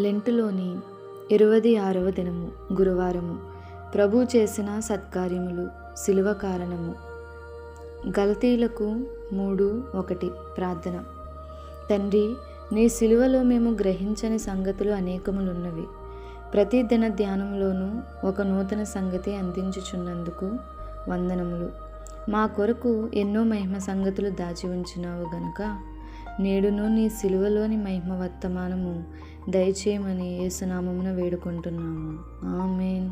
లెంటులోని ఇరవది ఆరవ దినము గురువారము. ప్రభు చేసిన సత్కార్యములు శిలువ కారణము. గలతీలకు మూడు ఒకటి ప్రార్థన. తండ్రి నీ శిలువలో మేము గ్రహించని సంగతులు అనేకములున్నవి. ప్రతి దిన ధ్యానంలోనూ ఒక నూతన సంగతి అందించుచున్నందుకు వందనములు. మా కొరకు ఎన్నో మహిమ సంగతులు దాచి ఉంచినావు గనుక నేడును నీ సిలువలోని మహిమ వర్తమానము. దయచేయమని యేసునామమున వేడుకుంటున్నాము. ఆమెన్.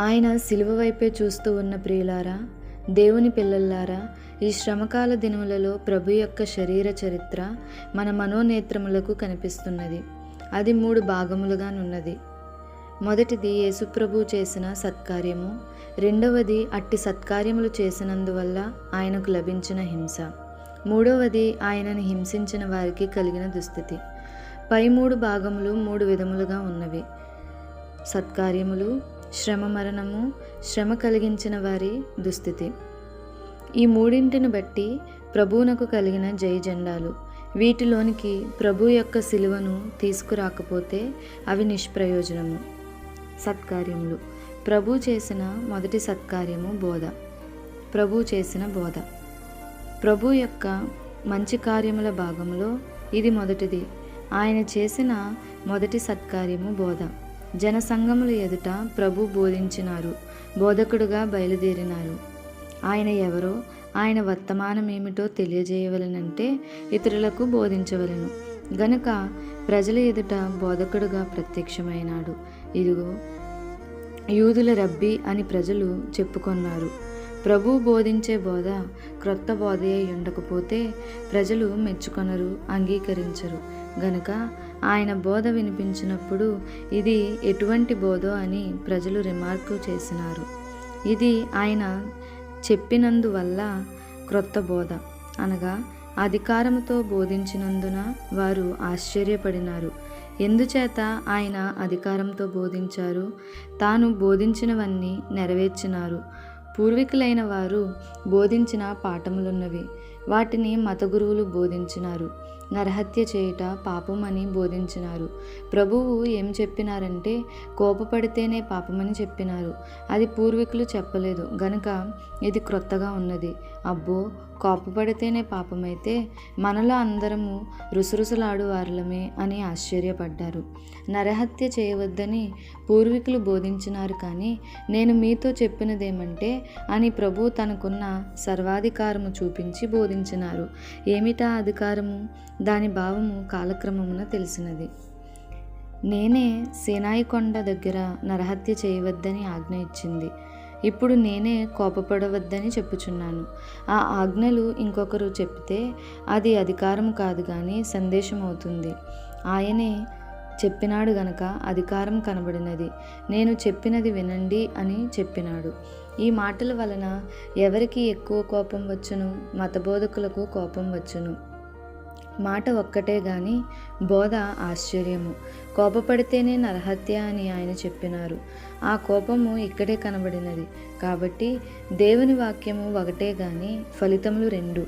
ఆయన సిలువ వైపే చూస్తూ ఉన్న ప్రియులారా దేవుని పిల్లల్లారా ఈ శ్రమకాల దినములలో ప్రభు యొక్క శరీర చరిత్ర మన మనోనేత్రములకు కనిపిస్తున్నది. అది మూడు భాగములుగానున్నది. మొదటిది యేసుప్రభు చేసిన సత్కార్యము. రెండవది అట్టి సత్కార్యములు చేసినందువల్ల ఆయనకు లభించిన హింస. మూడవది ఆయనను హింసించిన వారికి కలిగిన దుస్థితి. పై మూడు భాగములు మూడు విధములుగా ఉన్నవి. సత్కార్యములు శ్రమ మరణము శ్రమ కలిగించిన వారి దుస్థితి. ఈ మూడింటిని బట్టి ప్రభువునకు కలిగిన జై జెండాలు వీటిలోనికి ప్రభు యొక్క సిలువను తీసుకురాకపోతే అవి నిష్ప్రయోజనము. సత్కార్యములు. ప్రభు చేసిన మొదటి సత్కార్యము బోధ. ప్రభు చేసిన బోధ. ప్రభు యొక్క మంచి కార్యముల భాగంలో ఇది మొదటిది. ఆయన చేసిన మొదటి సత్కార్యము బోధ. జనసంగముల ఎదుట ప్రభు బోధించినారు. బోధకుడుగా బయలుదేరినారు. ఆయన ఎవరో ఆయన వర్తమానం ఏమిటో తెలియజేయవలనంటే ఇతరులకు బోధించవలను. గనుక ప్రజల ఎదుట బోధకుడుగా ప్రత్యక్షమైనాడు. ఇదిగో యూదుల రబ్బీ అని ప్రజలు చెప్పుకొన్నారు. ప్రభు బోధించే బోధ క్రొత్త బోధ అయి ఉండకపోతే ప్రజలు మెచ్చుకొనరు అంగీకరించరు. గనుక ఆయన బోధ వినిపించినప్పుడు ఇది ఎటువంటి బోధో అని ప్రజలు రిమార్కు చేసినారు. ఇది ఆయన చెప్పినందువల్ల క్రొత్త బోధ. అనగా అధికారముతో బోధించినందున వారు ఆశ్చర్యపడినారు. ఎందుచేత ఆయన అధికారంతో బోధించారు? తాను బోధించినవన్నీ నెరవేర్చినారు. పూర్వీకులైన వారు బోధించిన పాఠములున్నవి. వాటిని మత గురువులు బోధించినారు. నరహత్య చేయుట పాపమని బోధించినారు. ప్రభువు ఏం చెప్పినారంటే కోపపడితేనే పాపమని చెప్పినారు. అది పూర్వీకులు చెప్పలేదు. గనుక ఇది క్రొత్తగా ఉన్నది. అబ్బో కోపపడితేనే పాపమైతే మనలో అందరము రుసరుసలాడు వారులమే అని ఆశ్చర్యపడ్డారు. నరహత్య చేయవద్దని పూర్వీకులు బోధించినారు కానీ నేను మీతో చెప్పినదేమంటే అని ప్రభు తనకున్న సర్వాధికారము చూపించి బోధించినారు. ఏమిటా అధికారము? దాని భావము కాలక్రమమున తెలిసినది. నేనే సేనాయి కొండ దగ్గర నరహత్య చేయవద్దని ఆజ్ఞ ఇచ్చింది. ఇప్పుడు నేనే కోపపడవద్దని చెప్పుచున్నాను. ఆ ఆజ్ఞలు ఇంకొకరు చెప్తే అది అధికారం కాదు కానీ సందేశం అవుతుంది. ఆయనే చెప్పినాడు గనక అధికారం కనబడినది. నేను చెప్పినది వినండి అని చెప్పినాడు. ఈ మాటల వలన ఎవరికి ఎక్కువ కోపం వచ్చును? మతబోధకులకు కోపం వచ్చును. మాట ఒక్కటే గాని బోధ ఆశ్చర్యము. కోపపడితేనే నరహత్య అని ఆయన చెప్పినారు. ఆ కోపము ఇక్కడే కనబడినది. కాబట్టి దేవుని వాక్యము ఒకటే గాని ఫలితములు రెండు.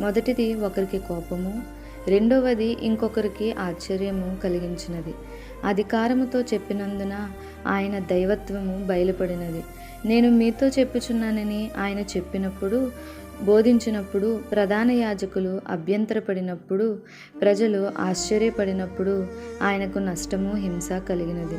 మొదటిది ఒకరికి కోపము రెండవది ఇంకొకరికి ఆశ్చర్యము కలిగించినది. అధికారముతో చెప్పినందున ఆయన దైవత్వము బయలుపడినది. నేను మీతో చెప్పుచున్నానని ఆయన చెప్పినప్పుడు బోధించినప్పుడు ప్రధాన యాజకులు అభ్యంతరపడినప్పుడు ప్రజలు ఆశ్చర్యపడినప్పుడు ఆయనకు నష్టము హింస కలిగినది.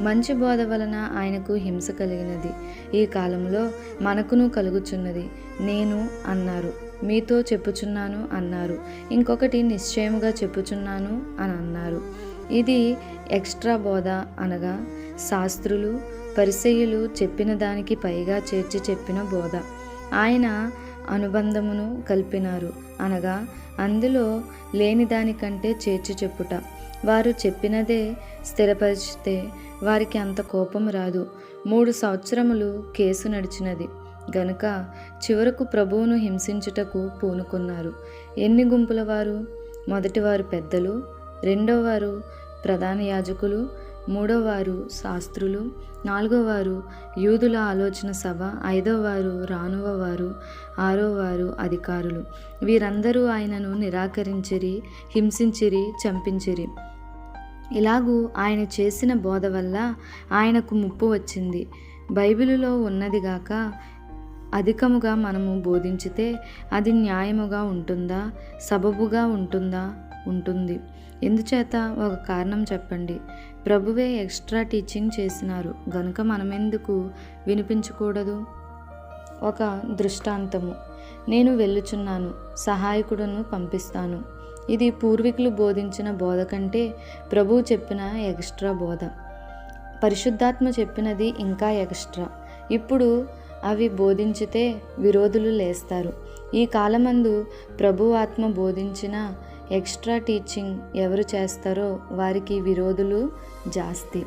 మంచి బోధ వలన ఆయనకు హింస కలిగినది. ఈ కాలంలో మనకును కలుగుచున్నది. నేను అన్నారు. మీతో చెప్పుచున్నాను అన్నారు. ఇంకొకటి నిశ్చయముగా చెప్పుచున్నాను అని అన్నారు. ఇది ఎక్స్ట్రా బోధ అనగా శాస్త్రులు పరిసయులు చెప్పిన దానికి పైగా చేర్చి చెప్పిన బోధ. ఆయన అనుబంధమును కలిపినారు. అనగా అందులో లేని దానికంటే చేర్చి చెప్పుట. వారు చెప్పినదే స్థిరపరిచితే వారికి అంత కోపం రాదు. మూడు సంవత్సరములు కేసు నడిచినది. గనుక చివరకు ప్రభువును హింసించుటకు పూనుకున్నారు. ఎన్ని గుంపుల వారు మొదటివారు పెద్దలు రెండోవారు ప్రధాన యాజకులు మూడోవారు శాస్త్రులు నాలుగోవారు యూదుల ఆలోచన సభ ఐదోవారు రానువవారు ఆరోవారు అధికారులు. వీరందరూ ఆయనను నిరాకరించిరి హింసించిరి చంపించిరి. ఇలాగూ ఆయన చేసిన బోధ వల్ల ఆయనకు ముప్పు వచ్చింది. బైబిలులో ఉన్నదిగాక అధికముగా మనము బోధించితే అది న్యాయముగా ఉంటుందా సబబుగా ఉంటుందా ఉంటుంది. ఎందుచేత? ఒక కారణం చెప్పండి. ప్రభువే ఎక్స్ట్రా టీచింగ్ చేసినారు. గనుక మనమెందుకు వినిపించకూడదు? ఒక దృష్టాంతము. నేను వెళ్ళుచున్నాను. సహాయకుడును పంపిస్తాను. ఇది పూర్వీకులు బోధించిన బోధ కంటే ప్రభువు చెప్పిన ఎక్స్ట్రా బోధ. పరిశుద్ధాత్మ చెప్పినది ఇంకా ఎక్స్ట్రా. ఇప్పుడు అవి బోధించితే విరోధులు లేస్తారు. ఈ కాలమందు ప్రభు ఆత్మ బోధించిన ఎక్స్ట్రా టీచింగ్ ఎవరు చేస్తారో వారికి విరోధులు జాస్తి.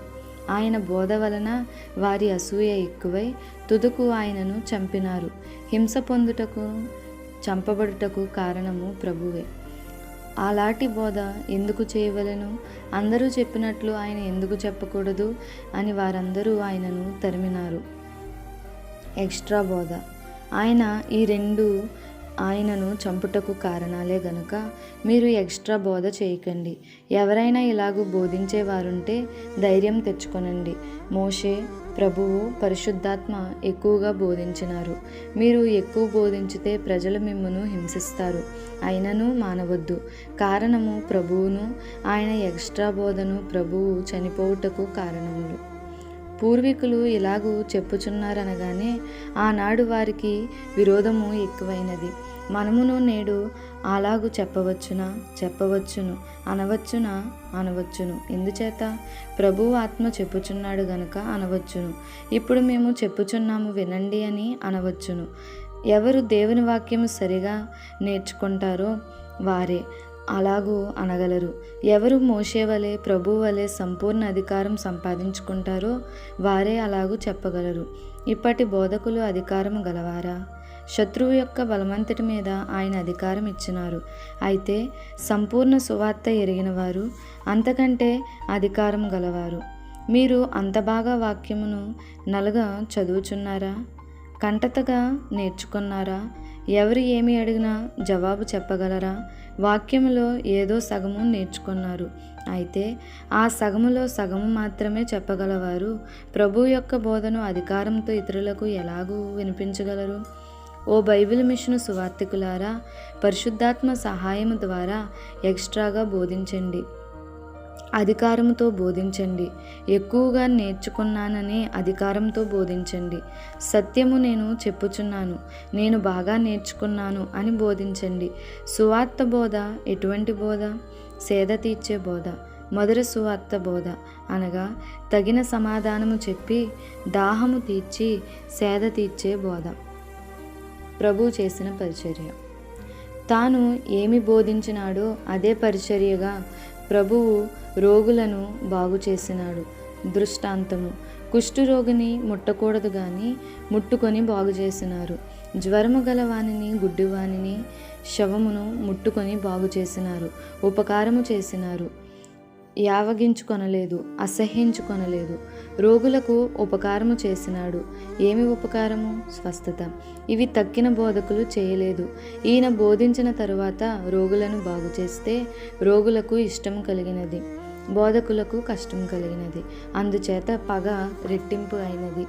ఆయన బోధ వలన వారి అసూయ ఎక్కువై తుదకు ఆయనను చంపినారు. హింస పొందుటకు చంపబడుటకు కారణము ప్రభువే. అలాంటి బోధ ఎందుకు చేయవలెను? అందరూ చెప్పినట్లు ఆయన ఎందుకు చెప్పకూడదు అని వారందరూ ఆయనను తరిమినారు. ఎక్స్ట్రా బోధ. ఆయన ఈ రెండు ఆయనను చంపుటకు కారణాలే గనుక మీరు ఎక్స్ట్రా బోధ చేయకండి. ఎవరైనా ఇలాగూ బోధించేవారుంటే ధైర్యం తెచ్చుకొనండి. మోషే ప్రభువు పరిశుద్ధాత్మ ఎక్కువగా బోధించినారు. మీరు ఎక్కువ బోధించితే ప్రజలు మిమ్మను హింసిస్తారు. అయినను మానవద్దు. కారణము ప్రభువును ఆయన ఎక్స్ట్రా బోధను ప్రభువు చనిపోవుటకు కారణములు. పూర్వీకులు ఇలాగూ చెప్పుచున్నారనగానే ఆనాడు వారికి విరోధము ఎక్కువైనది. మనమును నేడు అలాగూ చెప్పవచ్చునా? చెప్పవచ్చును అనవచ్చునా? అనవచ్చును. ఎందుచేత? ప్రభు ఆత్మ చెప్పుచున్నాడు గనుక అనవచ్చును. ఇప్పుడు మేము చెప్పుచున్నాము వినండి అని అనవచ్చును. ఎవరు దేవుని వాక్యము సరిగా నేర్చుకుంటారో వారే. అలాగూ అనగలరు. ఎవరు మోసేవలే ప్రభు వలె సంపూర్ణ అధికారం సంపాదించుకుంటారో వారే అలాగూ చెప్పగలరు. ఇప్పటి బోధకులు అధికారం గలవారా? శత్రువు యొక్క బలమంతటి మీద ఆయన అధికారం ఇచ్చినారు. అయితే సంపూర్ణ సువార్త ఎరిగిన వారు అంతకంటే అధికారం గలవారు. మీరు అంత బాగా వాక్యమును నలుగా చదువుచున్నారా? కంటతగా నేర్చుకున్నారా? ఎవరు ఏమి అడిగినా జవాబు చెప్పగలరా? వాక్యములో ఏదో సగము నేర్చుకున్నారు. అయితే ఆ సగములో సగము మాత్రమే చెప్పగలవారు. ప్రభు యొక్క బోధను అధికారంతో ఇతరులకు ఎలాగూ వినిపించగలరు? ఓ బైబిల్ మిషన్ సువార్థికులారా పరిశుద్ధాత్మ సహాయము ద్వారా ఎక్స్ట్రాగా బోధించండి. అధికారంతో బోధించండి. ఎక్కువగా నేర్చుకున్నాననే అధికారంతో బోధించండి. సత్యము నేను చెప్పుచున్నాను. నేను బాగా నేర్చుకున్నాను అని బోధించండి. సువార్త బోధ ఎటువంటి బోధ? సేద తీర్చే బోధ. మొదటి సువార్త బోధ. అనగా తగిన సమాధానము చెప్పి దాహము తీర్చి సేద తీర్చే బోధ. ప్రభు చేసిన పరిచర్య. తాను ఏమి బోధించినాడో అదే పరిచర్యగా ప్రభువు రోగులను బాగు చేసినాడు. దృష్టాంతము. కుష్ఠురోగిని ముట్టకూడదు కానీ ముట్టుకొని బాగు చేసినారు. జ్వరము గల వానిని గుడ్డివానిని శవమును ముట్టుకొని బాగు చేసినారు. ఉపకారము చేసినారు. యావగించుకొనలేదు అసహ్యించుకొనలేదు. రోగులకు ఉపకారము చేసినాడు. ఏమి ఉపకారము? స్వస్థత. ఇవి తక్కిన బోధకులు చేయలేదు. ఈయన బోధించిన తరువాత రోగులను బాగు చేస్తే రోగులకు ఇష్టం కలిగినది. బోధకులకు కష్టం కలిగినది. అందుచేత పగ రెట్టింపు అయినది.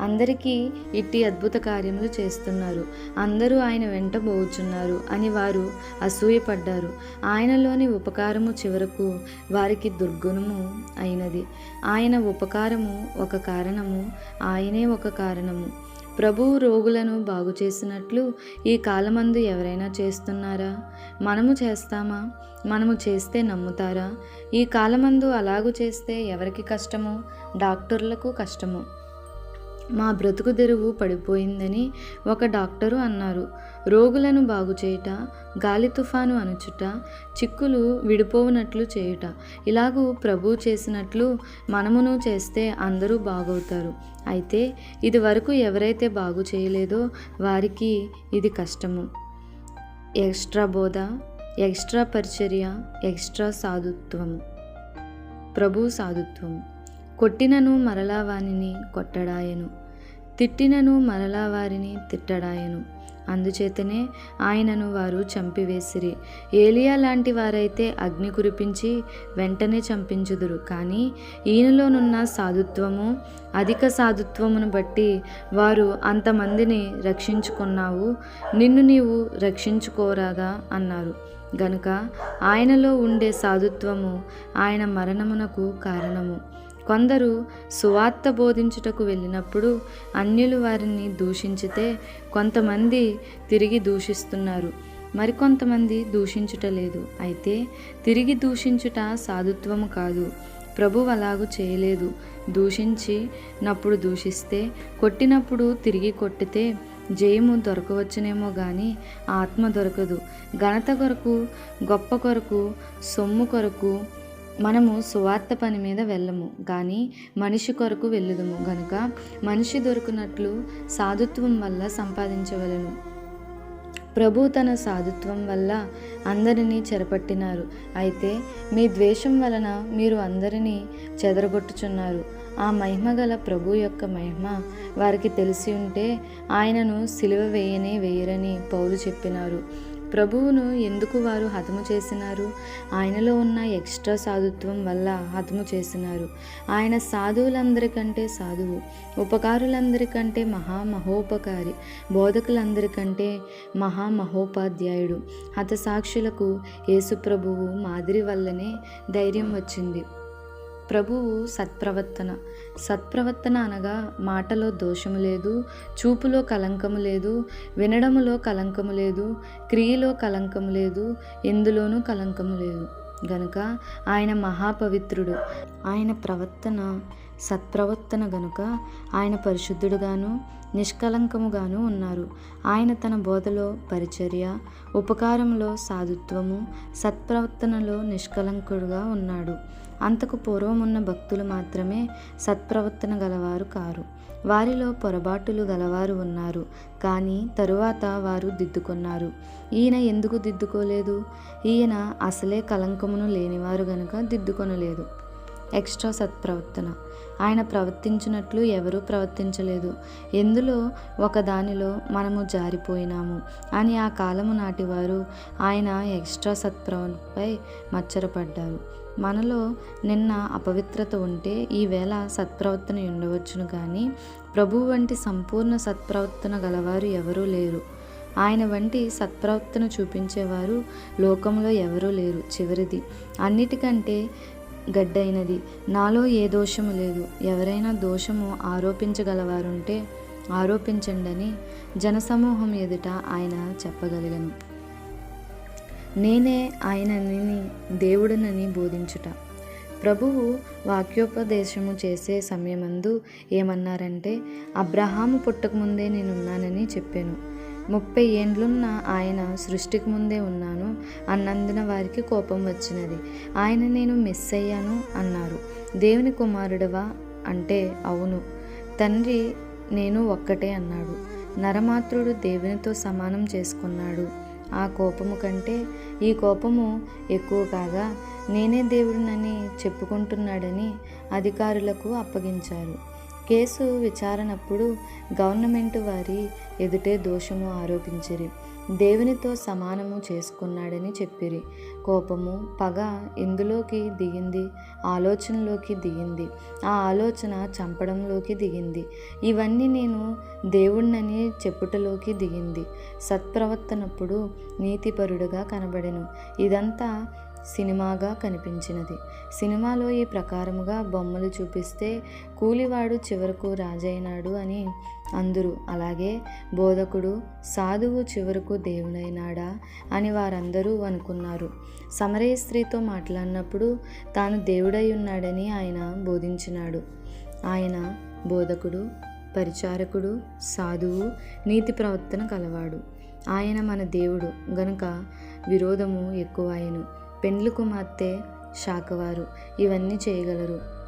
అందరికీ ఇట్టి అద్భుత కార్యములు చేస్తున్నారు. అందరూ ఆయన వెంట పోవుచున్నారు అని వారు అసూయపడ్డారు. ఆయనలోని ఉపకారము చివరకు వారికి దుర్గుణము అయినది. ఆయన ఉపకారము ఒక కారణము ఆయనే ఒక కారణము. ప్రభువు రోగులను బాగు చేసినట్లు ఈ కాలమందు ఎవరైనా చేస్తున్నారా? మనము చేస్తామా? మనము చేస్తే నమ్ముతారా? ఈ కాలమందు అలాగూ చేస్తే ఎవరికి కష్టము? డాక్టర్లకు కష్టము? మా బ్రతుకు తెరువు పడిపోయిందని ఒక డాక్టరు అన్నారు. రోగులను బాగు చేయుట గాలి తుఫాను అనుచుట చిక్కులు విడిపోవునట్లు చేయుట. ఇలాగూ ప్రభు చేసినట్లు మనమును చేస్తే అందరూ బాగవుతారు. అయితే ఇది వరకు ఎవరైతే బాగు చేయలేదో వారికి ఇది కష్టము. ఎక్స్ట్రా బోధ ఎక్స్ట్రా పరిచర్య ఎక్స్ట్రా సాధుత్వము. ప్రభు సాధుత్వము. కొట్టినను మరలా వానిని కొట్టడాయను. తిట్టినను మరలా వారిని తిట్టడాయను. అందుచేతనే ఆయనను వారు చంపివేసిరి. ఏలియా లాంటి వారైతే అగ్ని కురిపించి వెంటనే చంపించుదురు. కానీ ఈయనలోనున్న సాధుత్వము అధిక సాధుత్వమును బట్టి వారు అంతమందిని రక్షించుకున్నావు నిన్ను నీవు రక్షించుకోరాగా అన్నారు. గనుక ఆయనలో ఉండే సాధుత్వము ఆయన మరణమునకు కారణము. కొందరు సువార్త బోధించుటకు వెళ్ళినప్పుడు అన్యులు వారిని దూషించితే కొంతమంది తిరిగి దూషిస్తున్నారు. మరికొంతమంది దూషించుట లేదు. అయితే తిరిగి దూషించుట సాధుత్వము కాదు. ప్రభు అలాగు చేయలేదు. దూషించినప్పుడు దూషిస్తే కొట్టినప్పుడు తిరిగి కొట్టితే జయము దొరకవచ్చునేమో కానీ ఆత్మ దొరకదు. ఘనత కొరకు గొప్ప కొరకు సొమ్ము కొరకు మనము సువార్త పని మీద వెళ్ళము కానీ మనిషి కొరకు వెళ్ళుదము. గనుక మనిషి దొరికినట్లు సాధుత్వం వల్ల సంపాదించవలను. ప్రభు తన సాధుత్వం వల్ల అందరినీ చెరపట్టినారు. అయితే మీ ద్వేషం వలన మీరు అందరినీ చెదరగొట్టుచున్నారు. ఆ మహిమ గల ప్రభు యొక్క మహిమ వారికి తెలిసి ఉంటే ఆయనను సిలువ వేయనే వేయరని పౌలు చెప్పినారు. ప్రభువును ఎందుకు వారు హతము చేసినారు? ఆయనలో ఉన్న ఎక్స్ట్రా సాధుత్వం వల్ల హతము చేసినారు. ఆయన సాధువులందరికంటే సాధువు ఉపకారులందరికంటే మహామహోపకారి బోధకులందరికంటే మహామహోపాధ్యాయుడు. హతసాక్షులకు యేసుప్రభువు మాదిరి వల్లనే ధైర్యం వచ్చింది. ప్రభువు సత్ప్రవర్తన. సత్ప్రవర్తన అనగా మాటలో దోషము లేదు చూపులో కలంకము లేదు వినడములో కలంకము లేదు క్రియలో కలంకము లేదు ఎందులోనూ కలంకము లేదు. గనుక ఆయన మహాపవిత్రుడు. ఆయన ప్రవర్తన సత్ప్రవర్తన గనుక ఆయన పరిశుద్ధుడుగాను నిష్కలంకముగాను ఉన్నారు. ఆయన తన బోధలో పరిచర్య ఉపకారంలో సాధుత్వము సత్ప్రవర్తనలో నిష్కలంకుడుగా ఉన్నాడు. అంతకు పూర్వం ఉన్న భక్తులు మాత్రమే సత్ప్రవర్తన గలవారు కారు. వారిలో పొరపాటులు గలవారు ఉన్నారు. కానీ తరువాత వారు దిద్దుకున్నారు. ఈయన ఎందుకు దిద్దుకోలేదు? ఈయన అసలే కలంకమును లేనివారు గనుక దిద్దుకొనలేదు. ఎక్స్ట్రా సత్ప్రవర్తన. ఆయన ప్రవర్తించినట్లు ఎవరూ ప్రవర్తించలేదు. ఎందులో ఒకదానిలో మనము జారిపోయినాము అని ఆ కాలము నాటివారు ఆయన ఎక్స్ట్రా సత్ప్రవర్తనపై మచ్చరపడ్డారు. మనలో నిన్న అపవిత్రత ఉంటే ఈవేళ సత్ప్రవర్తన ఉండవచ్చును కానీ ప్రభు వంటి సంపూర్ణ సత్ప్రవర్తన గలవారు ఎవరూ లేరు. ఆయన వంటి సత్ప్రవర్తన చూపించేవారు లోకంలో ఎవరూ లేరు చివరిది. అన్నిటికంటే గడ్డైనది. నాలో ఏ దోషము లేదు. ఎవరైనా దోషము ఆరోపించగలవారుంటే ఆరోపించండి అని జనసమూహం ఎదుట ఆయన చెప్పగలిగను. నేనే ఆయనని దేవుడనని బోధించుట. ప్రభువు వాక్యోపదేశము చేసే సమయమందు ఏమన్నారంటే అబ్రహాము పుట్టకముందే నేనున్నానని చెప్పాను. ముప్పై ఏండ్లున్న ఆయన సృష్టికి ముందే ఉన్నాను. అన్నందున వారికి కోపం వచ్చినది. ఆయన నేను మిస్ అయ్యాను అన్నారు. దేవుని కుమారుడవా? అంటే అవును. తండ్రి నేను ఒక్కటే అన్నాడు. నరమాత్రుడు దేవునితో సమానం చేసుకున్నాడు. ఆ కోపము కంటే ఈ కోపము ఎక్కువ కాగా నేనే దేవుడినని చెప్పుకుంటున్నాడని అధికారులకు అప్పగించారు. కేసు విచారణప్పుడు గవర్నమెంట్ వారి ఎదుటే దోషము ఆరోపించిరి. దేవునితో సమానము చేసుకున్నాడని చెప్పిరి. కోపము పగ ఇందులోకి దిగింది ఆలోచనలోకి దిగింది. ఆ ఆలోచన చంపడంలోకి దిగింది. ఇవన్నీ నేను దేవుణ్ణని చెప్పుటలోకి దిగింది. సత్ప్రవర్తనప్పుడు నీతిపరుడుగా కనబడెను. ఇదంతా సినిమాగా కనిపించినది. సినిమాలో ఈ ప్రకారముగా బొమ్మలు చూపిస్తే కూలివాడు చివరకు రాజైనాడు అని అందరూ. అలాగే బోధకుడు సాధువు చివరకు దేవుడైనాడా అని వారందరూ అనుకున్నారు. సమరయ స్త్రీతో మాట్లాడినప్పుడు తాను దేవుడై ఉన్నాడని ఆయన బోధించినాడు. ఆయన బోధకుడు పరిచారకుడు సాధువు నీతి ప్రవర్తన కలవాడు. ఆయన మన దేవుడు గనుక విరోధము ఎక్కువాయను. పెండ్లు కుమార్తె శాఖవారు ఇవన్నీ చేయగలరు.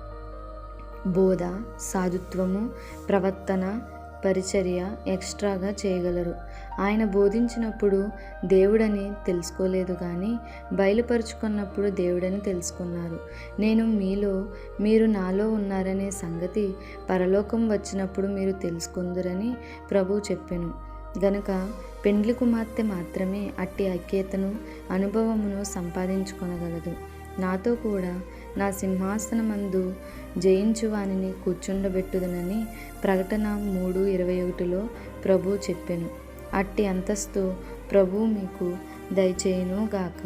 బోధ సాధుత్వము ప్రవర్తన పరిచర్య ఎక్స్ట్రాగా చేయగలరు. ఆయన బోధించినప్పుడు దేవుడని తెలుసుకోలేదు కానీ బయలుపరుచుకున్నప్పుడు దేవుడని తెలుసుకున్నారు. నేను మీలో మీరు నాలో ఉన్నారనే సంగతి పరలోకం వచ్చినప్పుడు మీరు తెలుసుకుందరని ప్రభు చెప్పాను. గనుక పెండ్లి కుమార్తె మాత్రమే అట్టి ఐక్యతను అనుభవమును సంపాదించుకొనగలదు. నాతో కూడా నా సింహాసనమందు జయించు వానిని కూర్చుండబెట్టుదనని ప్రకటన మూడు ఇరవై ఒకటిలో ప్రభు చెప్పెను. అట్టి అంతస్తు ప్రభు మీకు దయచేయును గాక